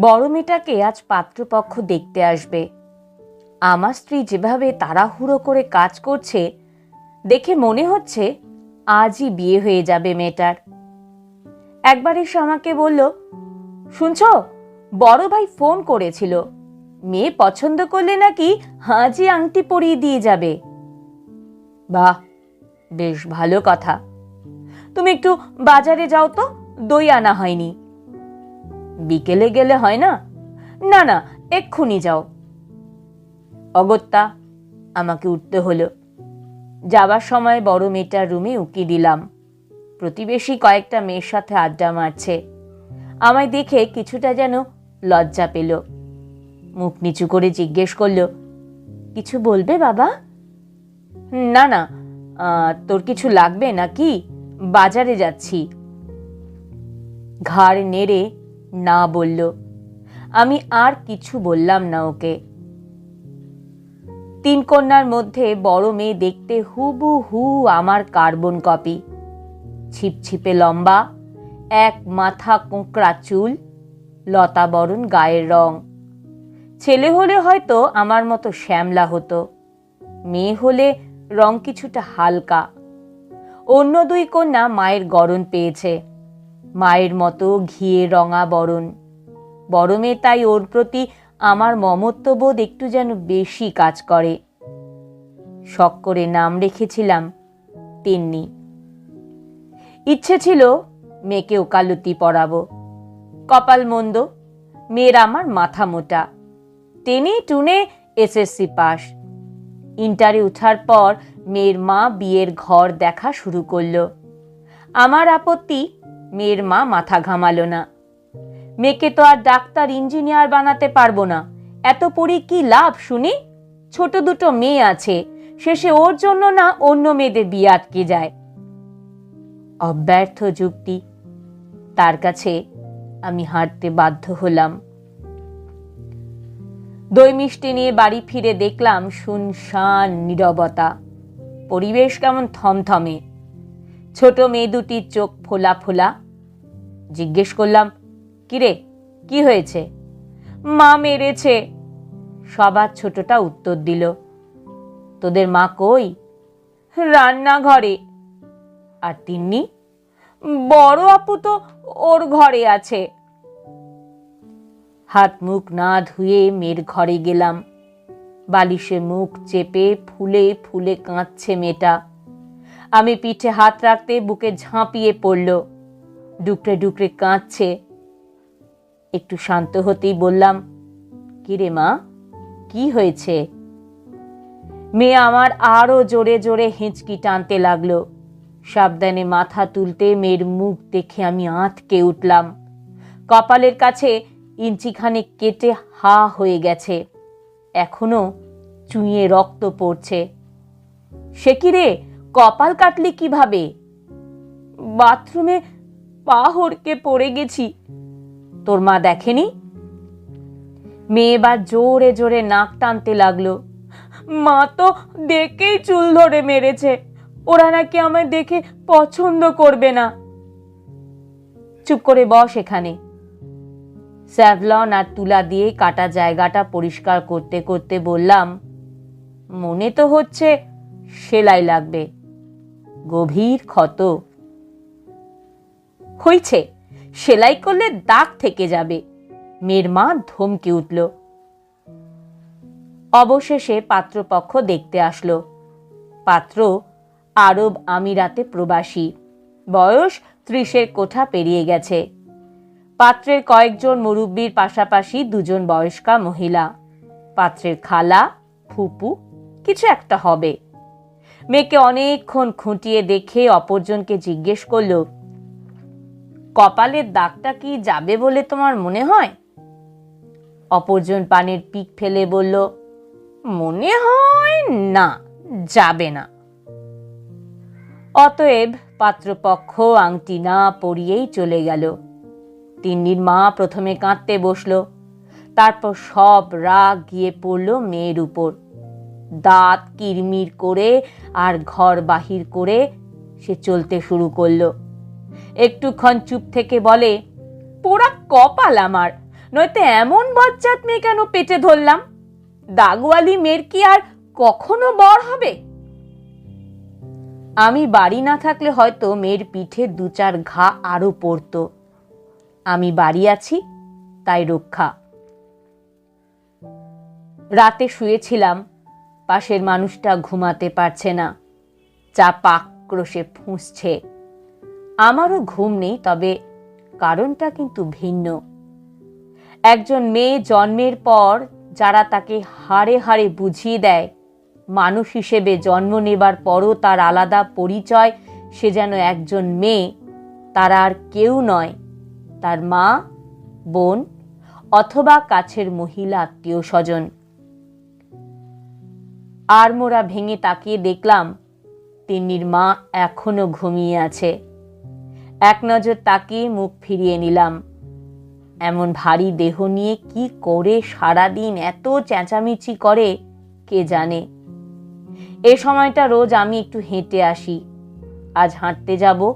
বড় মেয়েটাকে আজ পাত্রপক্ষ দেখতে আসবে। আমার স্ত্রী যেভাবে তাড়াহুড়ো করে কাজ করছে, দেখে মনে হচ্ছে আজই বিয়ে হয়ে যাবে মেয়েটার। একবার এসে আমাকে বলল, শুনছ, বড় ভাই ফোন করেছিল। মেয়ে পছন্দ করলে নাকি হাজি আংটি পরিয়ে দিয়ে যাবে? বাহ, বেশ ভালো কথা। তুমি একটু বাজারে যাও তো, দই আনা হয়নি। বিকেলে গেলে হয় না? না না, এক্ষুনি যাও। অগত্যা, আমাকে উঠতে হলো। যাবার সময় বড় মেয়েটার রুমে উকি দিলাম। প্রতিবেশী কয়েকটা মেয়ের সাথে আড্ডা মারছে। আমায় দেখে কিছুটা যেন লজ্জা পেল। মুখ নিচু করে জিজ্ঞেস করল, কিছু বলবে বাবা? না না তোর কিছু লাগবে নাকি? বাজারে যাচ্ছি। ঘাড় নেড়ে না বলল। আমি আর কিছু বললাম না ওকে। তিন কন্যার মধ্যে বড় মেয়ে দেখতে হুবু হু আমার কার্বন কপি। ছিপছিপে লম্বা, এক মাথা কোঁকড়া চুল লতা বরণ গায়ের রং। ছেলে হলে হয়তো আমার মতো শ্যামলা হতো। মেয়ে হলে রং কিছুটা হালকা। অন্য দুই কন্যা মায়ের গরণ পেয়েছে। মায়ের মতো ঘিয়ে রঙা বরণ। বরমে তাই ওর প্রতি আমার মমত্ববোধ একটু যেন বেশি কাজ করে। শখ করে নাম রেখেছিলাম তিন্নি। ইচ্ছে ছিল মেয়েকে ওকালতি পড়াবো কপাল মন্দ, মেয়ের আমার মাথা মোটা। টেনে টুনে এসএসসি পাস ইন্টারে উঠার পর মেয়ের মা বিয়ের ঘর দেখা শুরু করল। আমার আপত্তি মেয়ের মা মাথা ঘামালো না। মেয়েকে তো আর ডাক্তার, ইঞ্জিনিয়ার বানাতে পারব না। এত পড়ি কি লাভ শুনি? ছোট দুটো মেয়ে আছে, শেষে ওর জন্য না অন্য মেয়েদের বিয়ে আটকে যায়। অব্যর্থ যুক্তি। তার কাছে আমি হাঁটতে বাধ্য হলাম। দই মিষ্টি নিয়ে বাড়ি ফিরে দেখলাম শুনশান নীরবতা। পরিবেশ কেমন থমথমে। ছোট মেয়ে দুটির চোখ ফোলা ফোলা। জিজ্ঞেস করলাম, কিরে, কি হয়েছে? মা মেরেছে। সবার ছোটটা উত্তর দিল, তোদের মা কই? রান্নাঘরে। আর তিন্নি? বড় আপু তো ওর ঘরে আছে। হাত মুখ না ধুয়ে মেয়ের ঘরে গেলাম। বালিশে মুখ চেপে ফুলে ফুলে কাঁদছে মেয়েটা। আমি পিঠে হাত রাখতে বুকে ঝাঁপিয়ে পড়ল। ডুকরে ডুকরে কাঁদছে। একটু শান্ত হতেই বললাম কিরে মা, কি হয়েছে? মেয়ে আমার আরও জোরে জোরে হেঁচকি টানতে লাগল। সাবধানে মাথা তুলতে মেয়ের মুখ দেখে আমি আঁতকে উঠলাম। কপালের কাছে ইঞ্চিখানে কেটে হা হয়ে গেছে। এখনও চুঁয়ে রক্ত পড়ছে। সে কি রে, কপাল কাটলি কীভাবে? বাথরুমে পা হড়কে পড়ে গেছি। তোর মা দেখেনি? মেয়ে এবার জোরে জোরে নাক টানতে লাগল। মা তো দেখেই চুল ধরে মেরেছে। ওরা নাকি আমায় দেখে পছন্দ করবে না। চুপ করে বস এখানে। স্যাভলন আর তুলা দিয়ে কাটা জায়গাটা পরিষ্কার করতে করতে বললাম, মনে তো হচ্ছে সেলাই লাগবে। গভীর ক্ষত। হইছে সেলাই করলে দাগ থেকে যাবে। মেয়ের মা ধমকে উঠল। অবশেষে পাত্রপক্ষ দেখতে আসলো। পাত্র, আরব আমিরাতে প্রবাসী। বয়স ত্রিশের কোঠা পেরিয়ে গেছে। পাত্রের কয়েকজন মুরব্বীর পাশাপাশি দুজন বয়স্কা মহিলা। পাত্রের খালা, ফুপু, কিছু একটা হবে। মেয়েকে অনেকক্ষণ খুঁটিয়ে দেখে অপরজনকে জিজ্ঞেস করল কপালের দাগটা কি যাবে বলে তোমার মনে হয়? অপরজন পানের পিক ফেলে বলল, মনে হয় না, যাবে না। অতএব পাত্রপক্ষ আংটি না পরিয়েই চলে গেল। তিন্নির মা প্রথমে কাঁদতে বসল, তারপর সব রাগ গিয়ে পড়ল মেয়ের উপর। দাঁত কিরমির করে আর ঘর বাহির করে সে চলতে শুরু করল। একটুক্ষণ চুপ থেকে বলে, পোড়া কপাল আমার, নয়তো এমন বজ্জাত মেয়ে কেন পেটে ধরলাম? দাগওয়ালি মেয়ের কি আর কখনো বর হবে? আমি বাড়ি না থাকলে হয়তো মেয়ের পিঠে দু চার ঘা আরও পড়তো। আমি বাড়ি আছি, তাই রক্ষা। রাতে শুয়েছিলাম, পাশের মানুষটা ঘুমাতে পারছে না। চাপ আক্রোশে ফুঁসছে। আমারও ঘুম নেই, তবে কারণটা কিন্তু ভিন্ন। একজন মেয়ে জন্মের পর যারা তাকে হাড়ে হাড়ে বুঝিয়ে দেয়, মানুষ হিসেবে জন্ম নেবার পরও তার আলাদা পরিচয়, সে যেন একজন মেয়ে, তারা আর কেউ নয়। তার মা, বোন অথবা কাছের মহিলা আত্মীয় স্বজন। আর মোরা ভেঙে তাকিয়ে দেখলাম, তিন্নির মা এখনও ঘুমিয়ে আছে। এক নজর তাকিয়ে মুখ ফিরিয়ে নিলাম। এমন ভারী দেহ নিয়ে কি করে সারাদিন এত চেঁচামেচি করে, কে জানে? এ সময়টা রোজ আমি একটু হেঁটে আসি। আজ হাঁটতে যাব।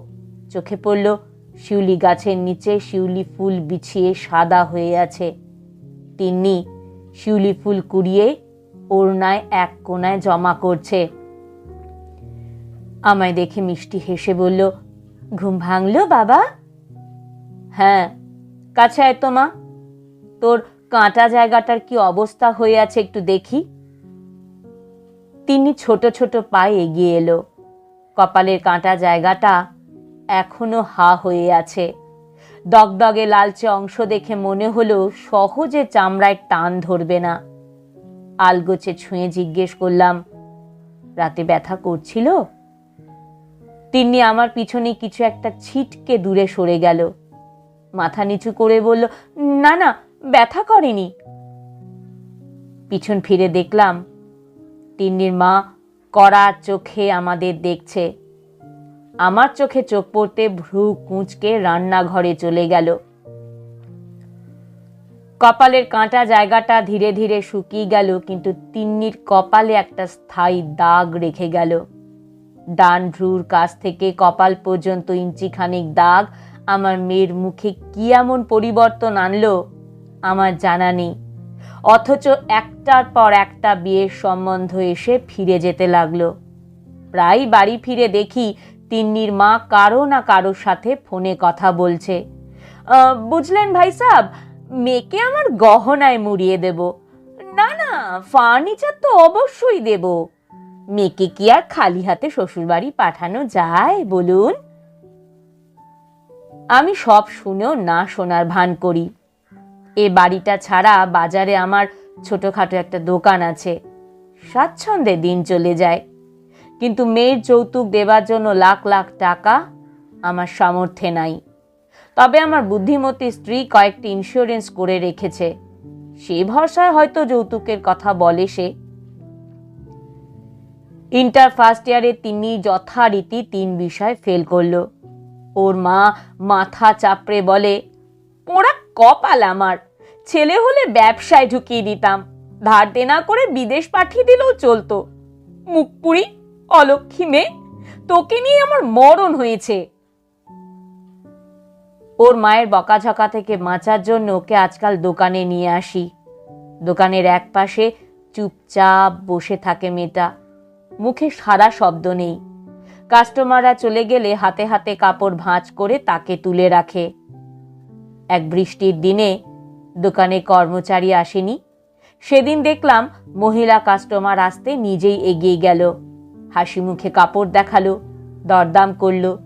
চোখে পড়ল শিউলি গাছের নিচে শিউলি ফুল বিছিয়ে সাদা হয়ে আছে। তিন্নি শিউলি ফুল কুড়িয়ে ওড়নায় এক কোনায় জমা করছে। আমায় দেখে মিষ্টি হেসে বলল ঘুম ভাঙলো, বাবা? হ্যাঁ কাছে আয় তো, মা। তোর কাঁটা জায়গাটার কি অবস্থা হয়ে আছে একটু দেখি। তিনি ছোট ছোট পায়ে এগিয়ে এলো। কপালের কাঁটা জায়গাটা এখনও হা হয়ে আছে। দগদগে লালচে অংশ দেখে মনে হলো সহজে চামড়ায় টান ধরবে না। আলগোছে ছুঁয়ে জিজ্ঞেস করলাম, রাতে ব্যথা করছিল? তিন্নি আমার পিছনে কিছু একটা ছিটকে দূরে সরে গেল। মাথা নিচু করে বলল, না না, ব্যথা করেনি। পিছন ফিরে দেখলাম, তিন্নির মা কড়া চোখে আমাদের দেখছে। আমার চোখে চোখ পড়তে ভ্রু কুঁচকে রান্নাঘরে চলে গেল। কপালের কাঁটা জায়গাটা ধীরে ধীরে শুকিয়ে গেল, কিন্তু তিন্নির কপালে একটা স্থায়ী দাগ রেখে গেল। ডান ভ্রুর কাছ থেকে কপাল পর্যন্ত ইঞ্চিখানিক দাগ আমার মেয়ের মুখে কি এমন পরিবর্তন আনলো? আমার জানা নেই। অথচ একটার পর একটা বিয়ের সম্বন্ধ এসে ফিরে যেতে লাগল। প্রায় বাড়ি ফিরে দেখি তিন্নির মা কারও না কারোর সাথে ফোনে কথা বলছে। বুঝলেন ভাই সাহ মেয়েকে আমার গহনায় মুড়িয়ে দেব। না না, ফার্নিচার তো অবশ্যই দেব। মেয়েকে কি আর খালি হাতে শ্বশুরবাড়ি পাঠানো যায়, বলুন? আমি সব শুনেও না শোনার ভান করি। এ বাড়িটা ছাড়া বাজারে আমার ছোটখাটো একটা দোকান আছে। স্বাচ্ছন্দ্যে দিন চলে যায়। কিন্তু মেয়ের যৌতুক দেবার জন্য লাখ লাখ টাকা আমার সামর্থ্যে নাই। তবে আমার বুদ্ধিমতী স্ত্রী কয়েকটি ইন্স্যুরেন্স করে রেখেছে। সে ভরসায় হয়তো যৌতুকের কথা বলে সে। ইন্টার ফার্স্ট ইয়ারে তিনি যথারীতি তিন বিষয় ফেল করল। ওর মা মাথা চাপড়ে বলে, পোড়া কপাল আমার, ছেলে হলে ব্যবসায় ঢুকিয়ে দিতাম, ধার দেনা করে বিদেশ পাঠিয়ে দিলেও চলতো। মুখপুরি অলক্ষী মেয়ে, তোকে নিয়ে আমার মরণ হয়েছে। ওর মায়ের বকাঝকা থেকে বাঁচার জন্য ওকে আজকাল দোকানে নিয়ে আসি। দোকানের এক পাশে চুপচাপ বসে থাকে মেয়েটা। মুখে সারা শব্দ নেই। কাস্টমাররা চলে গেলে হাতে হাতে কাপড় ভাঁজ করে তাকে তুলে রাখে। এক বৃষ্টির দিনে দোকানে কর্মচারী আসেনি। সেদিন দেখলাম মহিলা কাস্টমার আসতে নিজেই এগিয়ে গেল। হাসি মুখে কাপড় দেখাল, দরদাম করল।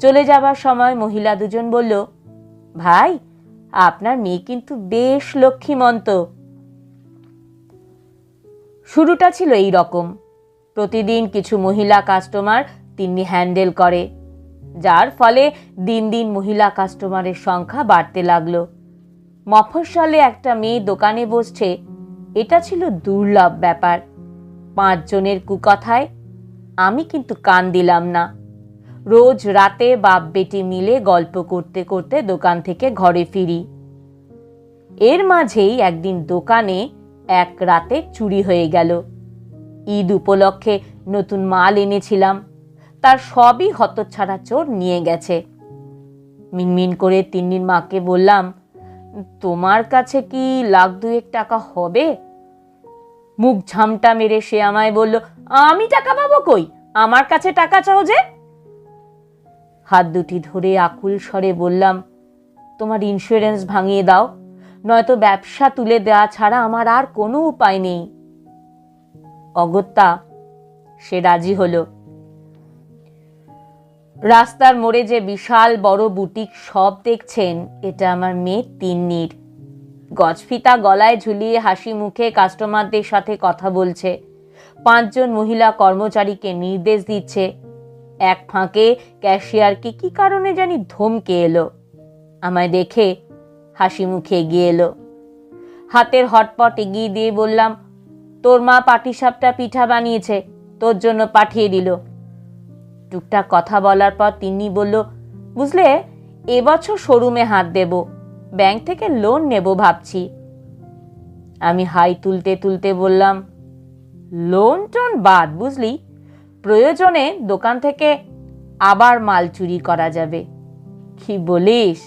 চলে যাবার সময় মহিলা দুজন বলল, ভাই, আপনার মেয়ে কিন্তু বেশ লক্ষ্মীমন্ত। শুরুটা ছিল এই রকম। প্রতিদিন কিছু মহিলা কাস্টমার তিনি হ্যান্ডেল করে, যার ফলে দিন দিন মহিলা কাস্টমারের সংখ্যা বাড়তে লাগল। মফস্বলে একটা মেয়ে দোকানে বসছে, এটা ছিল দুর্লভ ব্যাপার। পাঁচজনের কুকথায়, আমি কিন্তু কান দিলাম না। রোজ রাতে বাপ বেটি মিলে গল্প করতে করতে দোকান থেকে ঘরে ফিরি। এর মাঝেই একদিন দোকানে এক রাতে চুরি হয়ে গেল। ঈদ উপলক্ষে নতুন মাল এনেছিলাম। তার সবই হতচ্ছাড়া চোর নিয়ে গেছে। মিনমিন করে তিন্নির মাকে বললাম, তোমার কাছে কি লাখ দুয়েক টাকা হবে? মুখ ঝামটা মেরে সে আমায় বলল, আমি টাকা পাবো কই? আমার কাছে টাকা চাও যে? হাত দুটি ধরে আকুল স্বরে বললাম, তোমার ইন্স্যুরেন্স ভাঙিয়ে দাও, নয়তো ব্যবসা তুলে দেওয়া ছাড়া আমার আর কোনো উপায় নেই। অগত্যা সে রাজি হলো। রাস্তার মোড়ে যে বিশাল বড় বুটিক সব দেখছেন, এটা আমার মেয়ে তিন্নির। গজফিতা গলায় ঝুলিয়ে হাসি মুখে কাস্টমারদের সাথে কথা বলছে। পাঁচজন মহিলা কর্মচারীকে নির্দেশ দিচ্ছে। এক ফাঁকে ক্যাশিয়ার ক্যাশিয়ারকে কি কারণে জানি ধমকে এলো। আমায় দেখে হাসি মুখে এগিয়ে এলো। হাতের হটপট এগিয়ে দিয়ে বললাম তোর মা পাটিসাপটা পিঠা বানিয়েছে, তোর জন্য পাঠিয়ে দিল। টুকটাক কথা বলার পর তিনি বলল, বুঝলে, এবছর শোরুমে হাত দেব, ব্যাংক থেকে লোন নেব ভাবছি। আমি হাই তুলতে তুলতে বললাম, লোন টোন বাদ বুঝলি, প্রয়োজনে দোকান থেকে আবার মাল চুরি করা যাবে, কি বলিস?